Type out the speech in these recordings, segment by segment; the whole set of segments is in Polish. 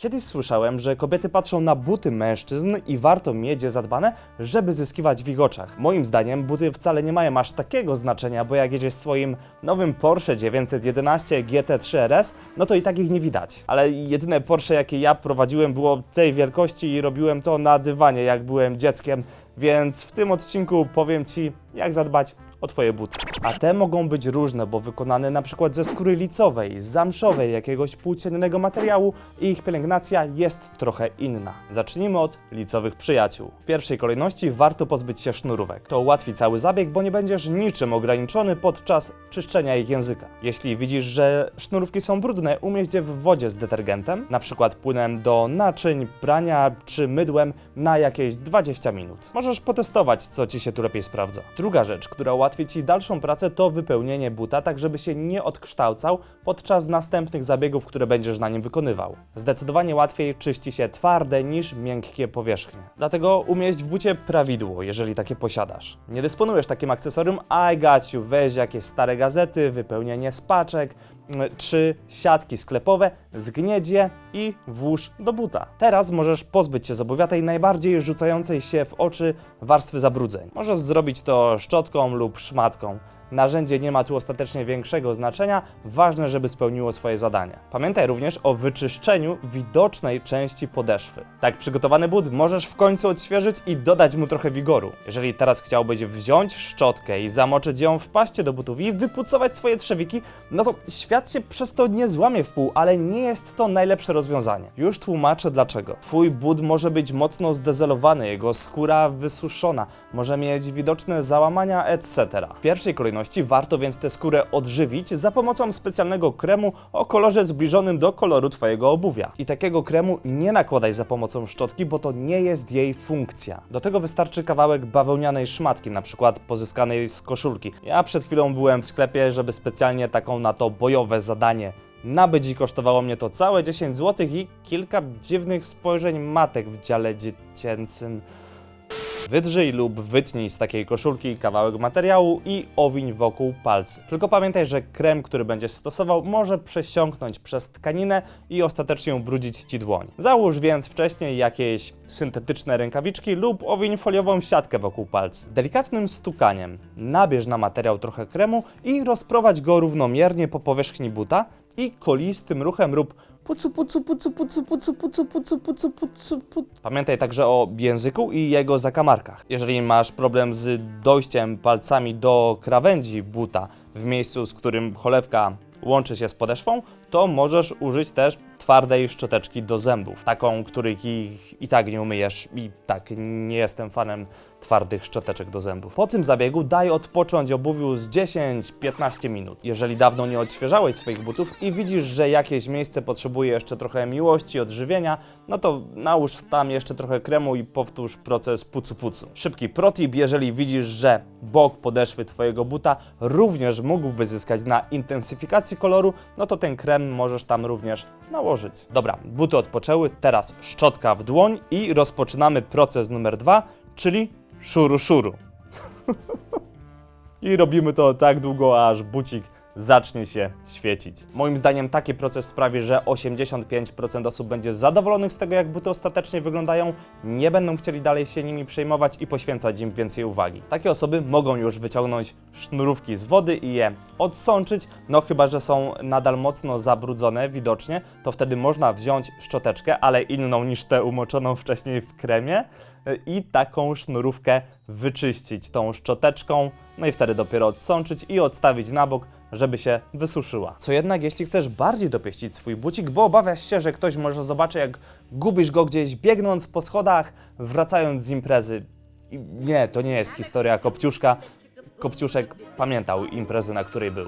Kiedyś słyszałem, że kobiety patrzą na buty mężczyzn i warto mieć je zadbane, żeby zyskiwać w ich oczach. Moim zdaniem buty wcale nie mają aż takiego znaczenia, bo jak jedziesz swoim nowym Porsche 911 GT3 RS, no to i tak ich nie widać. Ale jedyne Porsche, jakie ja prowadziłem, było tej wielkości i robiłem to na dywanie, jak byłem dzieckiem, więc w tym odcinku powiem Ci, jak zadbać o Twoje buty. A te mogą być różne, bo wykonane na przykład ze skóry licowej, zamszowej, jakiegoś płóciennego materiału i ich pielęgnacja jest trochę inna. Zacznijmy od licowych przyjaciół. W pierwszej kolejności warto pozbyć się sznurówek. To ułatwi cały zabieg, bo nie będziesz niczym ograniczony podczas czyszczenia ich języka. Jeśli widzisz, że sznurówki są brudne, umieść je w wodzie z detergentem, na przykład płynem do naczyń, prania czy mydłem na jakieś 20 minut. Możesz potestować, co Ci się tu lepiej sprawdza. Druga rzecz, która ułatwi Ci dalszą pracę, to wypełnienie buta, tak żeby się nie odkształcał podczas następnych zabiegów, które będziesz na nim wykonywał. Zdecydowanie łatwiej czyści się twarde niż miękkie powierzchnie. Dlatego umieść w bucie prawidło, jeżeli takie posiadasz. Nie dysponujesz takim akcesorium, I got you. Weź jakieś stare gazety, wypełnienie z paczek, mm, czy siatki sklepowe, zgnieć je i włóż do buta. Teraz możesz pozbyć się z obuwia tej najbardziej rzucającej się w oczy warstwy zabrudzeń. Możesz zrobić to szczotką lub szmatką. Narzędzie nie ma tu ostatecznie większego znaczenia, ważne, żeby spełniło swoje zadanie. Pamiętaj również o wyczyszczeniu widocznej części podeszwy. Tak przygotowany but możesz w końcu odświeżyć i dodać mu trochę wigoru. Jeżeli teraz chciałbyś wziąć szczotkę i zamoczyć ją w paście do butów i wypucować swoje trzewiki, no to świat się przez to nie złamie w pół, ale nie jest to najlepsze rozwiązanie. Już tłumaczę dlaczego. Twój but może być mocno zdezelowany, jego skóra wysuszona, może mieć widoczne załamania, etc. W pierwszej kolejności warto więc tę skórę odżywić za pomocą specjalnego kremu o kolorze zbliżonym do koloru Twojego obuwia. I takiego kremu nie nakładaj za pomocą szczotki, bo to nie jest jej funkcja. Do tego wystarczy kawałek bawełnianej szmatki, na przykład pozyskanej z koszulki. Ja przed chwilą byłem w sklepie, żeby specjalnie taką na to bojowe zadanie nabyć i kosztowało mnie to całe 10 zł i kilka dziwnych spojrzeń matek w dziale dziecięcym. Wydrzyj lub wytnij z takiej koszulki kawałek materiału i owiń wokół palcy. Tylko pamiętaj, że krem, który będziesz stosował, może przesiąknąć przez tkaninę i ostatecznie ubrudzić Ci dłoń. Załóż więc wcześniej jakieś syntetyczne rękawiczki lub owiń foliową siatkę wokół palcy. Delikatnym stukaniem nabierz na materiał trochę kremu i rozprowadź go równomiernie po powierzchni buta i kolistym ruchem rób pucu, pucu, pucu, pucu, pucu, pucu, pucu, pucu, pucu, pucu. Pamiętaj także o języku i jego zakamarkach. Jeżeli masz problem z dojściem palcami do krawędzi buta w miejscu, z którym cholewka łączy się z podeszwą, to możesz użyć też twardej szczoteczki do zębów. Taką, których i tak nie umyjesz i tak nie jestem fanem twardych szczoteczek do zębów. Po tym zabiegu daj odpocząć obuwiu z 10-15 minut. Jeżeli dawno nie odświeżałeś swoich butów i widzisz, że jakieś miejsce potrzebuje jeszcze trochę miłości, odżywienia, no to nałóż tam jeszcze trochę kremu i powtórz proces pucu-pucu. Szybki protip, jeżeli widzisz, że bok podeszwy Twojego buta również mógłby zyskać na intensyfikacji koloru, no to ten krem możesz tam również nałożyć. Dobra, buty odpoczęły, teraz szczotka w dłoń i rozpoczynamy proces numer dwa, czyli szuru szuru. I robimy to tak długo, aż bucik zacznie się świecić. Moim zdaniem taki proces sprawi, że 85% osób będzie zadowolonych z tego, jak buty ostatecznie wyglądają, nie będą chcieli dalej się nimi przejmować i poświęcać im więcej uwagi. Takie osoby mogą już wyciągnąć sznurówki z wody i je odsączyć, no chyba, że są nadal mocno zabrudzone widocznie, to wtedy można wziąć szczoteczkę, ale inną niż tę umoczoną wcześniej w kremie i taką sznurówkę wyczyścić tą szczoteczką, no i wtedy dopiero odsączyć i odstawić na bok, żeby się wysuszyła. Co jednak, jeśli chcesz bardziej dopieścić swój bucik, bo obawiasz się, że ktoś może zobaczyć, jak gubisz go gdzieś biegnąc po schodach, wracając z imprezy. I nie, to nie jest historia Kopciuszka. Kopciuszek pamiętał imprezy, na której był.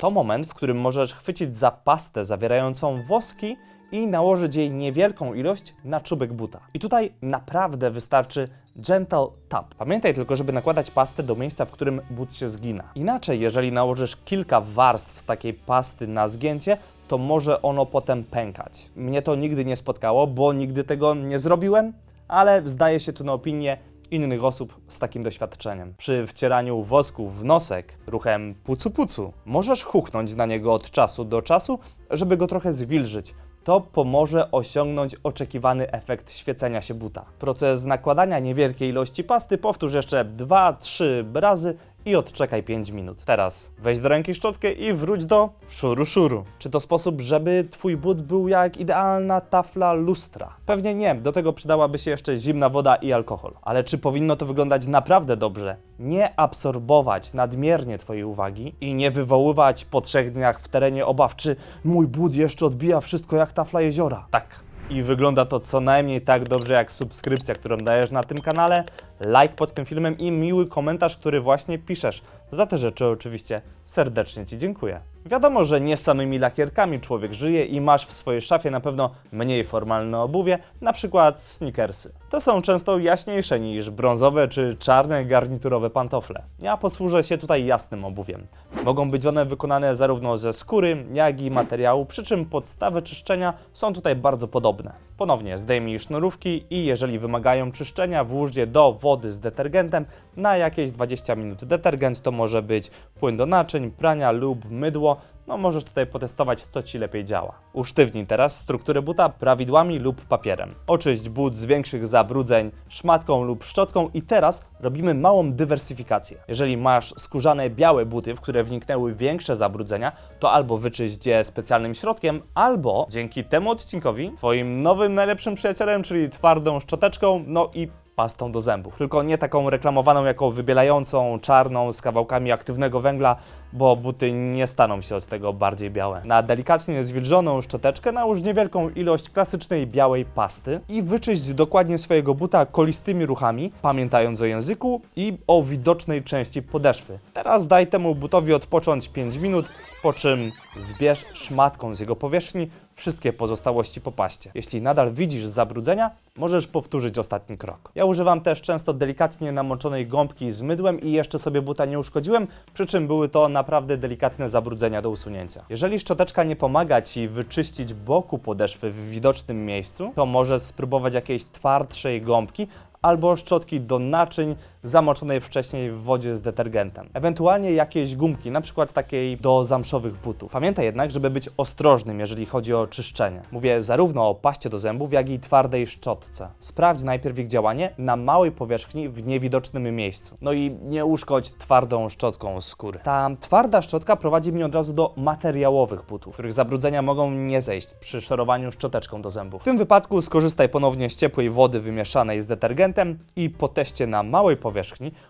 To moment, w którym możesz chwycić za pastę zawierającą woski i nałożyć jej niewielką ilość na czubek buta. I tutaj naprawdę wystarczy gentle tap. Pamiętaj tylko, żeby nakładać pastę do miejsca, w którym but się zgina. Inaczej, jeżeli nałożysz kilka warstw takiej pasty na zgięcie, to może ono potem pękać. Mnie to nigdy nie spotkało, bo nigdy tego nie zrobiłem, ale zdaje się tu na opinię innych osób z takim doświadczeniem. Przy wcieraniu wosku w nosek ruchem pucu pucu możesz huchnąć na niego od czasu do czasu, żeby go trochę zwilżyć. To pomoże osiągnąć oczekiwany efekt świecenia się buta. Proces nakładania niewielkiej ilości pasty powtórz jeszcze 2-3 razy i odczekaj 5 minut. Teraz weź do ręki szczotkę i wróć do szuru szuru. Czy to sposób, żeby twój but był jak idealna tafla lustra? Pewnie nie, do tego przydałaby się jeszcze zimna woda i alkohol. Ale czy powinno to wyglądać naprawdę dobrze? Nie absorbować nadmiernie twojej uwagi i nie wywoływać po trzech dniach w terenie obaw, czy mój but jeszcze odbija wszystko jak tafla jeziora. Tak. I wygląda to co najmniej tak dobrze jak subskrypcja, którą dajesz na tym kanale, like pod tym filmem i miły komentarz, który właśnie piszesz. Za te rzeczy oczywiście serdecznie Ci dziękuję. Wiadomo, że nie samymi lakierkami człowiek żyje i masz w swojej szafie na pewno mniej formalne obuwie, na przykład sneakersy. To są często jaśniejsze niż brązowe czy czarne garniturowe pantofle. Ja posłużę się tutaj jasnym obuwiem. Mogą być one wykonane zarówno ze skóry, jak i materiału, przy czym podstawy czyszczenia są tutaj bardzo podobne. Ponownie zdejmij sznurówki i jeżeli wymagają czyszczenia, włóż je do wody z detergentem na jakieś 20 minut. Detergent to może być płyn do naczyń, prania lub mydło. No możesz tutaj potestować, co Ci lepiej działa. Usztywnij teraz strukturę buta prawidłami lub papierem. Oczyść but z większych zabrudzeń szmatką lub szczotką i teraz robimy małą dywersyfikację. Jeżeli masz skórzane białe buty, w które wniknęły większe zabrudzenia, to albo wyczyść je specjalnym środkiem, albo dzięki temu odcinkowi Twoim nowym najlepszym przyjacielem, czyli twardą szczoteczką, no i pastą do zębów. Tylko nie taką reklamowaną jako wybielającą, czarną, z kawałkami aktywnego węgla, bo buty nie staną się od tego bardziej białe. Na delikatnie zwilżoną szczoteczkę nałóż niewielką ilość klasycznej białej pasty i wyczyść dokładnie swojego buta kolistymi ruchami, pamiętając o języku i o widocznej części podeszwy. Teraz daj temu butowi odpocząć 5 minut, po czym zbierz szmatką z jego powierzchni wszystkie pozostałości po paście. Jeśli nadal widzisz zabrudzenia, możesz powtórzyć ostatni krok. Ja używam też często delikatnie namoczonej gąbki z mydłem i jeszcze sobie buta nie uszkodziłem, przy czym były to naprawdę delikatne zabrudzenia do usunięcia. Jeżeli szczoteczka nie pomaga Ci wyczyścić boku podeszwy w widocznym miejscu, to możesz spróbować jakiejś twardszej gąbki, albo szczotki do naczyń zamoczonej wcześniej w wodzie z detergentem. Ewentualnie jakieś gumki, na przykład takiej do zamszowych butów. Pamiętaj jednak, żeby być ostrożnym, jeżeli chodzi o czyszczenie. Mówię zarówno o paście do zębów, jak i twardej szczotce. Sprawdź najpierw ich działanie na małej powierzchni w niewidocznym miejscu. No i nie uszkodź twardą szczotką skóry. Ta twarda szczotka prowadzi mnie od razu do materiałowych butów, których zabrudzenia mogą nie zejść przy szorowaniu szczoteczką do zębów. W tym wypadku skorzystaj ponownie z ciepłej wody wymieszanej z detergentem i po teście na małej powierzchni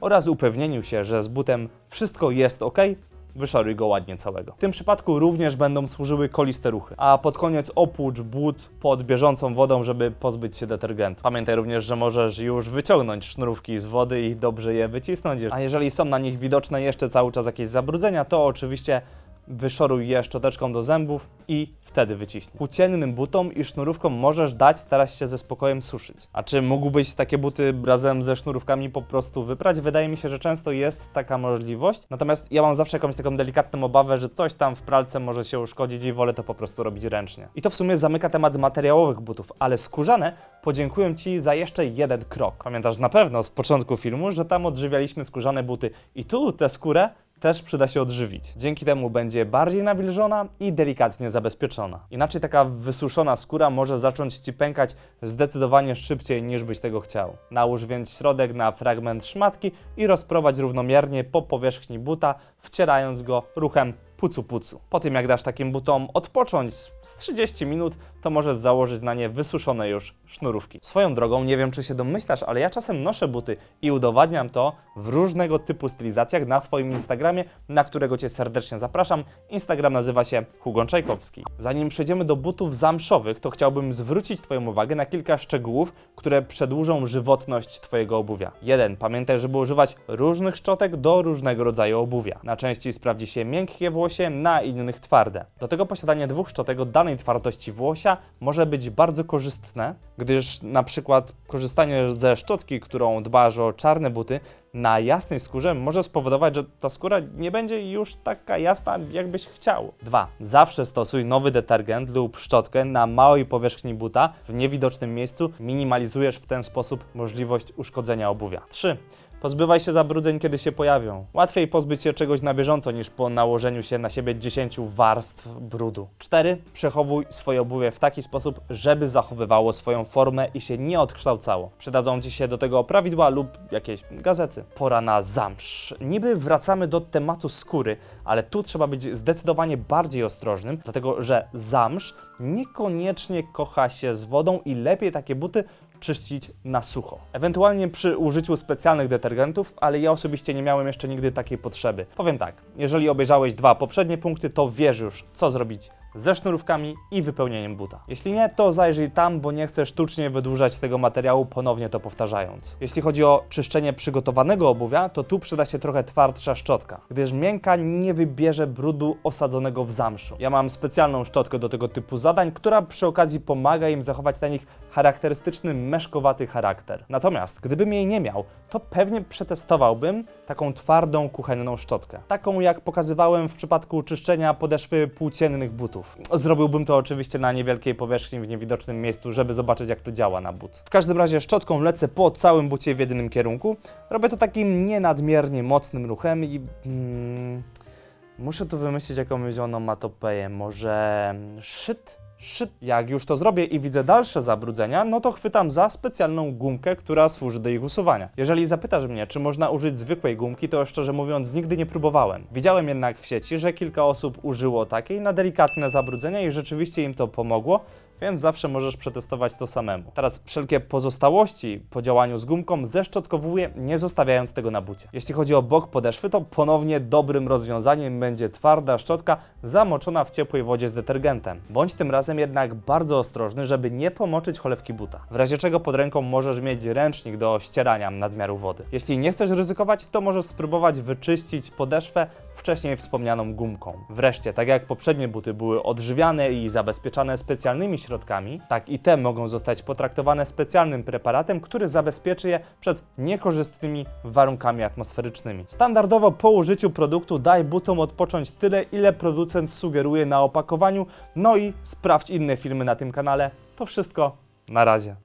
oraz upewnieniu się, że z butem wszystko jest ok, wyszoruj go ładnie całego. W tym przypadku również będą służyły koliste ruchy, a pod koniec opłucz but pod bieżącą wodą, żeby pozbyć się detergentu. Pamiętaj również, że możesz już wyciągnąć sznurówki z wody i dobrze je wycisnąć, a jeżeli są na nich widoczne jeszcze cały czas jakieś zabrudzenia, to oczywiście wyszoruj je szczoteczką do zębów i wtedy wyciśnij. Płóciennym butom i sznurówkom możesz dać teraz się ze spokojem suszyć. A czy mógłbyś takie buty razem ze sznurówkami po prostu wyprać? Wydaje mi się, że często jest taka możliwość. Natomiast ja mam zawsze jakąś taką delikatną obawę, że coś tam w pralce może się uszkodzić i wolę to po prostu robić ręcznie. I to w sumie zamyka temat materiałowych butów, ale skórzane podziękuję Ci za jeszcze jeden krok. Pamiętasz na pewno z początku filmu, że tam odżywialiśmy skórzane buty i tu tę skórę też przyda się odżywić. Dzięki temu będzie bardziej nawilżona i delikatnie zabezpieczona. Inaczej taka wysuszona skóra może zacząć Ci pękać zdecydowanie szybciej niż byś tego chciał. Nałóż więc środek na fragment szmatki i rozprowadź równomiernie po powierzchni buta, wcierając go ruchem pucu pucu. Po tym jak dasz takim butom odpocząć z 30 minut, to możesz założyć na nie wysuszone już sznurówki. Swoją drogą, nie wiem czy się domyślasz, ale ja czasem noszę buty i udowadniam to w różnego typu stylizacjach na swoim Instagramie, na którego Cię serdecznie zapraszam. Instagram nazywa się Hugon Czajkowski. Zanim przejdziemy do butów zamszowych, to chciałbym zwrócić Twoją uwagę na kilka szczegółów, które przedłużą żywotność Twojego obuwia. Jeden, pamiętaj, żeby używać różnych szczotek do różnego rodzaju obuwia. Na części sprawdzi się miękkie włosie, na innych twarde. Do tego posiadanie dwóch szczotek o danej twardości włosia może być bardzo korzystne, gdyż na przykład korzystanie ze szczotki, którą dbasz o czarne buty, na jasnej skórze może spowodować, że ta skóra nie będzie już taka jasna, jakbyś chciał. 2. Zawsze stosuj nowy detergent lub szczotkę na małej powierzchni buta w niewidocznym miejscu. Minimalizujesz w ten sposób możliwość uszkodzenia obuwia. 3. Pozbywaj się zabrudzeń, kiedy się pojawią. Łatwiej pozbyć się czegoś na bieżąco niż po nałożeniu się na siebie 10 warstw brudu. 4. Przechowuj swoje obuwie w taki sposób, żeby zachowywało swoją formę i się nie odkształcało. Przydadzą Ci się do tego prawidła lub jakieś gazety. Pora na zamsz. Niby wracamy do tematu skóry, ale tu trzeba być zdecydowanie bardziej ostrożnym, dlatego że zamsz niekoniecznie kocha się z wodą i lepiej takie buty czyścić na sucho. Ewentualnie przy użyciu specjalnych detergentów, ale ja osobiście nie miałem jeszcze nigdy takiej potrzeby. Powiem tak, jeżeli obejrzałeś dwa poprzednie punkty, to wiesz już, co zrobić ze sznurówkami i wypełnieniem buta. Jeśli nie, to zajrzyj tam, bo nie chcę sztucznie wydłużać tego materiału, ponownie to powtarzając. Jeśli chodzi o czyszczenie przygotowanego obuwia, to tu przyda się trochę twardsza szczotka, gdyż miękka nie wybierze brudu osadzonego w zamszu. Ja mam specjalną szczotkę do tego typu zadań, która przy okazji pomaga im zachować na nich charakterystyczny meszkowaty charakter. Natomiast gdybym jej nie miał, to pewnie przetestowałbym taką twardą kuchenną szczotkę. Taką jak pokazywałem w przypadku czyszczenia podeszwy płóciennych butów. Zrobiłbym to oczywiście na niewielkiej powierzchni w niewidocznym miejscu, żeby zobaczyć jak to działa na but. W każdym razie szczotką lecę po całym bucie w jedynym kierunku. Robię to takim nienadmiernie mocnym ruchem i... Mm, muszę tu wymyślić jakąś onomatopeję. Może... szyt? Szyt. Jak już to zrobię i widzę dalsze zabrudzenia, no to chwytam za specjalną gumkę, która służy do ich usuwania. Jeżeli zapytasz mnie, czy można użyć zwykłej gumki, to szczerze mówiąc nigdy nie próbowałem. Widziałem jednak w sieci, że kilka osób użyło takiej na delikatne zabrudzenia i rzeczywiście im to pomogło, więc zawsze możesz przetestować to samemu. Teraz wszelkie pozostałości po działaniu z gumką zeszczotkowuję, nie zostawiając tego na bucie. Jeśli chodzi o bok podeszwy, to ponownie dobrym rozwiązaniem będzie twarda szczotka zamoczona w ciepłej wodzie z detergentem. Bądź tym razem jednak bardzo ostrożny, żeby nie pomoczyć cholewki buta. W razie czego pod ręką możesz mieć ręcznik do ścierania nadmiaru wody. Jeśli nie chcesz ryzykować, to możesz spróbować wyczyścić podeszwę wcześniej wspomnianą gumką. Wreszcie, tak jak poprzednie buty były odżywiane i zabezpieczane specjalnymi środkami, tak i te mogą zostać potraktowane specjalnym preparatem, który zabezpieczy je przed niekorzystnymi warunkami atmosferycznymi. Standardowo po użyciu produktu daj butom odpocząć tyle, ile producent sugeruje na opakowaniu, no i sprawdź inne filmy na tym kanale. To wszystko, na razie.